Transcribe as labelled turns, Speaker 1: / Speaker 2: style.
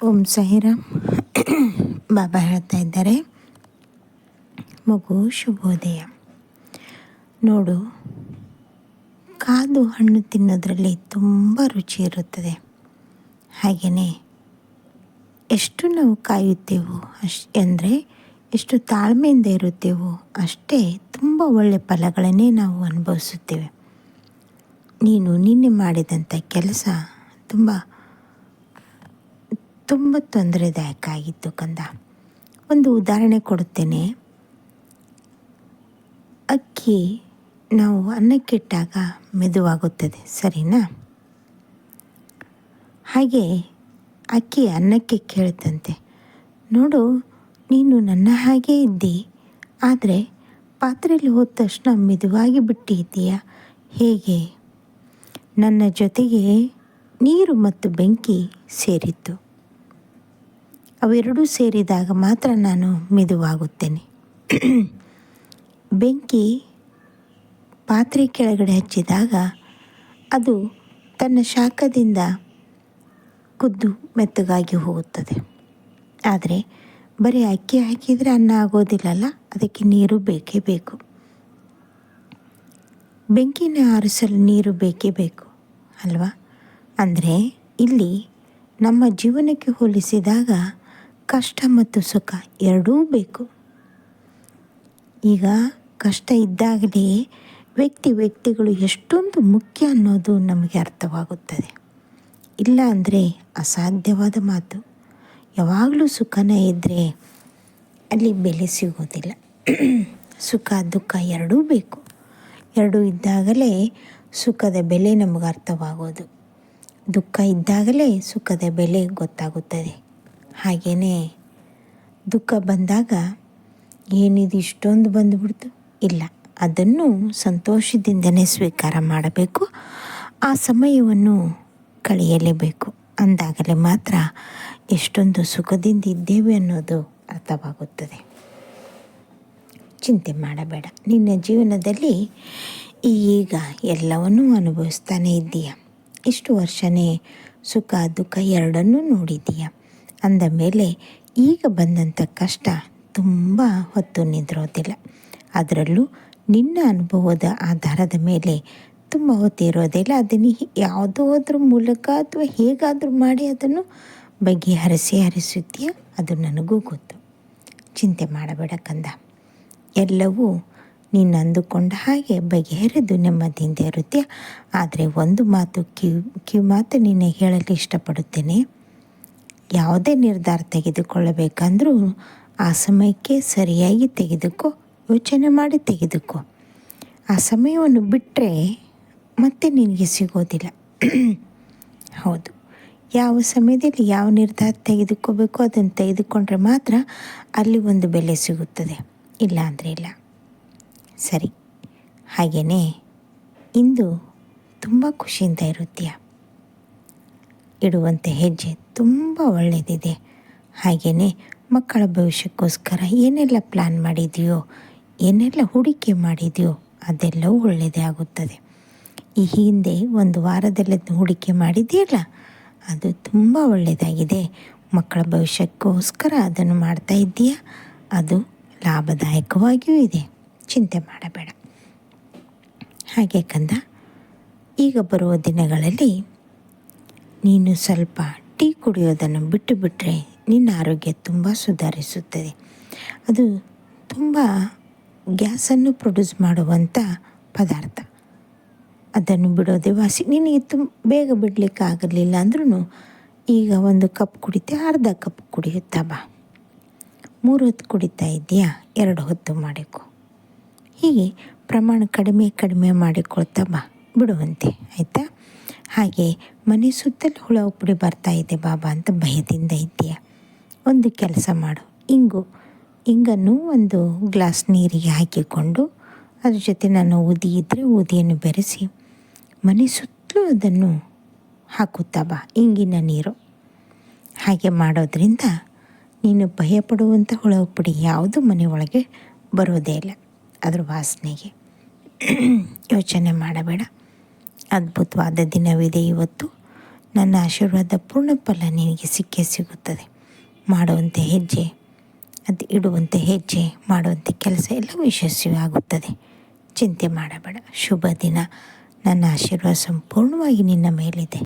Speaker 1: ಓಂ ಸಾಯಿರಾಮ್ ಬಾಬಾ ಹೇಳ್ತಾ ಇದ್ದಾರೆ. ಮಗು ಶುಭೋದಯ. ನೋಡು, ಕಾದು ಹಣ್ಣು ತಿನ್ನೋದರಲ್ಲಿ ತುಂಬ ರುಚಿ ಇರುತ್ತದೆ. ಹಾಗೆಯೇ ಎಷ್ಟು ನಾವು ಕಾಯುತ್ತೇವೋ ಅಶ್, ಅಂದರೆ ಎಷ್ಟು ತಾಳ್ಮೆಯಿಂದ ಇರುತ್ತೇವೋ ಅಷ್ಟೇ ತುಂಬ ಒಳ್ಳೆಯ ಫಲಗಳನ್ನೇ ನಾವು ಅನುಭವಿಸುತ್ತೇವೆ. ನೀನು ನಿನ್ನೆ ಮಾಡಿದಂಥ ಕೆಲಸ ತುಂಬ ತುಂಬ ತೊಂದರೆದಾಯಕ ಆಗಿತ್ತು ಕಂದ. ಒಂದು ಉದಾಹರಣೆ ಕೊಡುತ್ತೇನೆ. ಅಕ್ಕಿ ನಾವು ಅನ್ನಕ್ಕಿಟ್ಟಾಗ ಮೆದುವಾಗುತ್ತದೆ, ಸರಿನಾ? ಹಾಗೆ ಅಕ್ಕಿ ಅನ್ನಕ್ಕೆ ಕೇಳ್ತಂತೆ. ನೋಡು, ನೀನು ನನ್ನ ಹಾಗೆ ಇದ್ದಿ, ಆದರೆ ಪಾತ್ರೆಯಲ್ಲಿ ಹೋದ ತಕ್ಷಣ ಮೆದುವಾಗಿ ಬಿಟ್ಟಿದ್ದೀಯ? ಹೇಗೆ? ನನ್ನ ಜೊತೆಗೆ ನೀರು ಮತ್ತು ಬೆಂಕಿ ಸೇರಿತ್ತು. ಅವೆರಡೂ ಸೇರಿದಾಗ ಮಾತ್ರ ನಾನು ಮೆದುವಾಗುತ್ತೇನೆ. ಬೆಂಕಿ ಪಾತ್ರೆ ಕೆಳಗಡೆ ಹಚ್ಚಿದಾಗ ಅದು ತನ್ನ ಶಾಖದಿಂದ ಕುದ್ದು ಮೆತ್ತಗಾಗಿ ಹೋಗುತ್ತದೆ. ಆದರೆ ಬರೀ ಅಕ್ಕಿ ಹಾಕಿದರೆ ಅನ್ನ ಆಗೋದಿಲ್ಲಲ್ಲ, ಅದಕ್ಕೆ ನೀರು ಬೇಕೇ ಬೇಕು. ಬೆಂಕಿನ ಆರಿಸಲು ನೀರು ಬೇಕೇ ಬೇಕು, ಅಲ್ವಾ? ಅಂದರೆ ಇಲ್ಲಿ ನಮ್ಮ ಜೀವನಕ್ಕೆ ಹೋಲಿಸಿದಾಗ ಕಷ್ಟ ಮತ್ತು ಸುಖ ಎರಡೂ ಬೇಕು. ಈಗ ಕಷ್ಟ ಇದ್ದಾಗಲೇ ವ್ಯಕ್ತಿ ವ್ಯಕ್ತಿಗಳು ಎಷ್ಟೊಂದು ಮುಖ್ಯ ಅನ್ನೋದು ನಮಗೆ ಅರ್ಥವಾಗುತ್ತದೆ. ಇಲ್ಲ ಅಂದರೆ ಅಸಾಧ್ಯವಾದ ಮಾತು. ಯಾವಾಗಲೂ ಸುಖನೇ ಇದ್ದರೆ ಅಲ್ಲಿ ಬೆಲೆ ಸಿಗೋದಿಲ್ಲ ಸುಖ, ದುಃಖ ಎರಡೂ ಬೇಕು. ಎರಡೂ ಇದ್ದಾಗಲೇ ಸುಖದ ಬೆಲೆ ನಮಗೆ ಅರ್ಥವಾಗೋದು. ದುಃಖ ಇದ್ದಾಗಲೇ ಸುಖದ ಬೆಲೆ ಗೊತ್ತಾಗುತ್ತದೆ. ಹಾಗೆಯೇ ದುಃಖ ಬಂದಾಗ ಏನಿದು ಇಷ್ಟೊಂದು ಬಂದುಬಿಡ್ತು? ಇಲ್ಲ. ಅದನ್ನು ಸಂತೋಷದಿಂದನೇ ಸ್ವೀಕಾರ ಮಾಡಬೇಕು. ಆ ಸಮಯವನ್ನು ಕಳೆಯಲೇಬೇಕು. ಅಂದಾಗಲೇ ಮಾತ್ರ ಎಷ್ಟೊಂದು ಸುಖದಿಂದ ಇದ್ದೇವೆ ಅನ್ನೋದು ಅರ್ಥವಾಗುತ್ತದೆ. ಚಿಂತೆ ಮಾಡಬೇಡ. ನಿನ್ನ ಜೀವನದಲ್ಲಿ ಈಗ ಎಲ್ಲವನ್ನೂ ಅನುಭವಿಸ್ತಾನೇ ಇದ್ದೀಯ. ಇಷ್ಟು ವರ್ಷನೇ ಸುಖ ದುಃಖ ಎರಡನ್ನೂ ನೋಡಿದ್ದೀಯ. ಅಂದ ಮೇಲೆ ಈಗ ಬಂದಂಥ ಕಷ್ಟ ತುಂಬ ಹೊತ್ತು ನಿಂತಿರೋದಿಲ್ಲ. ಅದರಲ್ಲೂ ನಿನ್ನ ಅನುಭವದ ಆಧಾರದ ಮೇಲೆ ತುಂಬ ಹೊತ್ತಿರೋದಿಲ್ಲ ಅದನ್ನು ಯಾವುದೋದ್ರ ಮೂಲಕ ಅಥವಾ ಹೇಗಾದರೂ ಮಾಡಿ ಅದನ್ನು ಬಗೆಹರಿಸಿ ಹರಿಸುತ್ತೀಯ? ಅದು ನನಗೂ ಗೊತ್ತು. ಚಿಂತೆ ಮಾಡಬೇಡ ಕಂದ. ಎಲ್ಲವೂ ನೀನು ಅಂದುಕೊಂಡ ಹಾಗೆ ಬಗೆಹರಿದು ನೆಮ್ಮದಿಯಿಂದ ಇರುತ್ತೆ ಆದರೆ ಒಂದು ಮಾತು ಕಿವಿ ಕಿವಿ ಮಾತು ನಿನ್ನೆ ಹೇಳಲು ಇಷ್ಟಪಡುತ್ತೇನೆ. ಯಾವುದೇ ನಿರ್ಧಾರ ತೆಗೆದುಕೊಳ್ಳಬೇಕಂದ್ರೂ ಆ ಸಮಯಕ್ಕೆ ಸರಿಯಾಗಿ ತೆಗೆದುಕೋ, ಯೋಚನೆ ಮಾಡಿ ತೆಗೆದುಕೋ. ಆ ಸಮಯವನ್ನು ಬಿಟ್ಟರೆ ಮತ್ತೆ ನಿನಗೆ ಸಿಗೋದಿಲ್ಲ. ಹೌದು. ಯಾವ ಸಮಯದಲ್ಲಿ ಯಾವ ನಿರ್ಧಾರ ತೆಗೆದುಕೋಬೇಕು ಅದನ್ನು ತೆಗೆದುಕೊಂಡ್ರೆ ಮಾತ್ರ ಅಲ್ಲಿ ಒಂದು ಬೆಲೆ ಸಿಗುತ್ತದೆ. ಇಲ್ಲ ಅಂದರೆ ಇಲ್ಲ. ಸರಿ. ಹಾಗೆಯೇ ಇಂದು ತುಂಬ ಖುಷಿಯಿಂದ ಇರುತ್ತೀಯ. ಇಡುವಂತೆ ಹೆಜ್ಜೆ. ತುಂಬ ಒಳ್ಳೆಯದಿದೆ ಹಾಗೆಯೇ ಮಕ್ಕಳ ಭವಿಷ್ಯಕ್ಕೋಸ್ಕರ ಏನೆಲ್ಲ ಪ್ಲ್ಯಾನ್ ಮಾಡಿದೆಯೋ, ಏನೆಲ್ಲ ಹೂಡಿಕೆ ಮಾಡಿದೆಯೋ ಅದೆಲ್ಲವೂ ಒಳ್ಳೆಯದೇ ಆಗುತ್ತದೆ. ಈ ಹಿಂದೆ ಒಂದು ವಾರದಲ್ಲಿ ಹೂಡಿಕೆ ಮಾಡಿದೆಯಲ್ಲ ಅದು ತುಂಬ ಒಳ್ಳೆಯದಾಗಿದೆ ಮಕ್ಕಳ ಭವಿಷ್ಯಕ್ಕೋಸ್ಕರ ಅದನ್ನು ಮಾಡ್ತಾ ಇದ್ದೀಯಾ? ಅದು ಲಾಭದಾಯಕವಾಗಿಯೂ ಇದೆ. ಚಿಂತೆ ಮಾಡಬೇಡ. ಹಾಗೆ ಕಂದ, ಈಗ ಬರುವ ದಿನಗಳಲ್ಲಿ ನೀನು ಸ್ವಲ್ಪ ಟೀ ಕುಡಿಯೋದನ್ನು ಬಿಟ್ಟು ಬಿಟ್ಟರೆ ನಿನ್ನ ಆರೋಗ್ಯ ತುಂಬ ಸುಧಾರಿಸುತ್ತದೆ. ಅದು ತುಂಬ ಗ್ಯಾಸನ್ನು ಪ್ರೊಡ್ಯೂಸ್ ಮಾಡುವಂಥ ಪದಾರ್ಥ. ಅದನ್ನು ಬಿಡೋದೇ ವಾಸಿ ನಿನಗೆ ತುಂಬ ಬೇಗ ಬಿಡಲಿಕ್ಕೆ ಆಗಲಿಲ್ಲ ಅಂದ್ರೂ ಈಗ ಒಂದು ಕಪ್ ಕುಡಿತೆ, ಅರ್ಧ ಕಪ್ ಕುಡಿಯುತ್ತಾ ಬಾ. ಮೂರು ಹೊತ್ತು ಕುಡಿತಾ ಇದೆಯಾ ಎರಡು ಹೊತ್ತು ಮಾಡಿಕೊ. ಹೀಗೆ ಪ್ರಮಾಣ ಕಡಿಮೆ ಕಡಿಮೆ ಮಾಡಿಕೊಳ್ತಾ ಬಾ. ಬಿಡುವಂತೆ, ಆಯಿತಾ? ಹಾಗೆ ಮನೆ ಸುತ್ತಲೂ ಹುಳ ಉಪ್ಪುಡಿ ಬರ್ತಾ ಇದೆ ಬಾಬಾ ಅಂತ ಭಯದಿಂದ ಇದ್ದೀಯ? ಒಂದು ಕೆಲಸ ಮಾಡು. ಇಂಗು, ಇಂಗನ್ನು ಒಂದು ಗ್ಲಾಸ್ ನೀರಿಗೆ ಹಾಕಿಕೊಂಡು ಅದ್ರ ಜೊತೆ ನಾನು ಊದಿ ಇದ್ದರೆ ಊದಿಯನ್ನು ಬೆರೆಸಿ ಮನೆ ಸುತ್ತಲೂ ಅದನ್ನು ಹಾಕುತ್ತಾ ಬಾ, ಇಂಗಿನ ನೀರು. ಹಾಗೆ ಮಾಡೋದ್ರಿಂದ ನೀನು ಭಯಪಡುವಂಥ ಹುಳ ಉಪ್ಪುಡಿ ಯಾವುದು ಮನೆ ಒಳಗೆ ಬರೋದೇ ಇಲ್ಲ. ಅದ್ರ ವಾಸನೆಗೆ ಯೋಚನೆ ಮಾಡಬೇಡ. ಅದ್ಭುತವಾದ ದಿನವಿದೆ ಇವತ್ತು. ನನ್ನ ಆಶೀರ್ವಾದ ಪೂರ್ಣ ಫಲ ನಿನಗೆ ಸಿಕ್ಕೇ ಸಿಗುತ್ತದೆ. ಮಾಡುವಂಥ ಹೆಜ್ಜೆ, ಅದು ಇಡುವಂಥ ಹೆಜ್ಜೆ ಮಾಡುವಂಥ ಕೆಲಸ ಎಲ್ಲವೂ ಯಶಸ್ವಿ ಆಗುತ್ತದೆ. ಚಿಂತೆ ಮಾಡಬೇಡ. ಶುಭ ದಿನ. ನನ್ನ ಆಶೀರ್ವಾದ ಸಂಪೂರ್ಣವಾಗಿ ನಿನ್ನ ಮೇಲಿದೆ.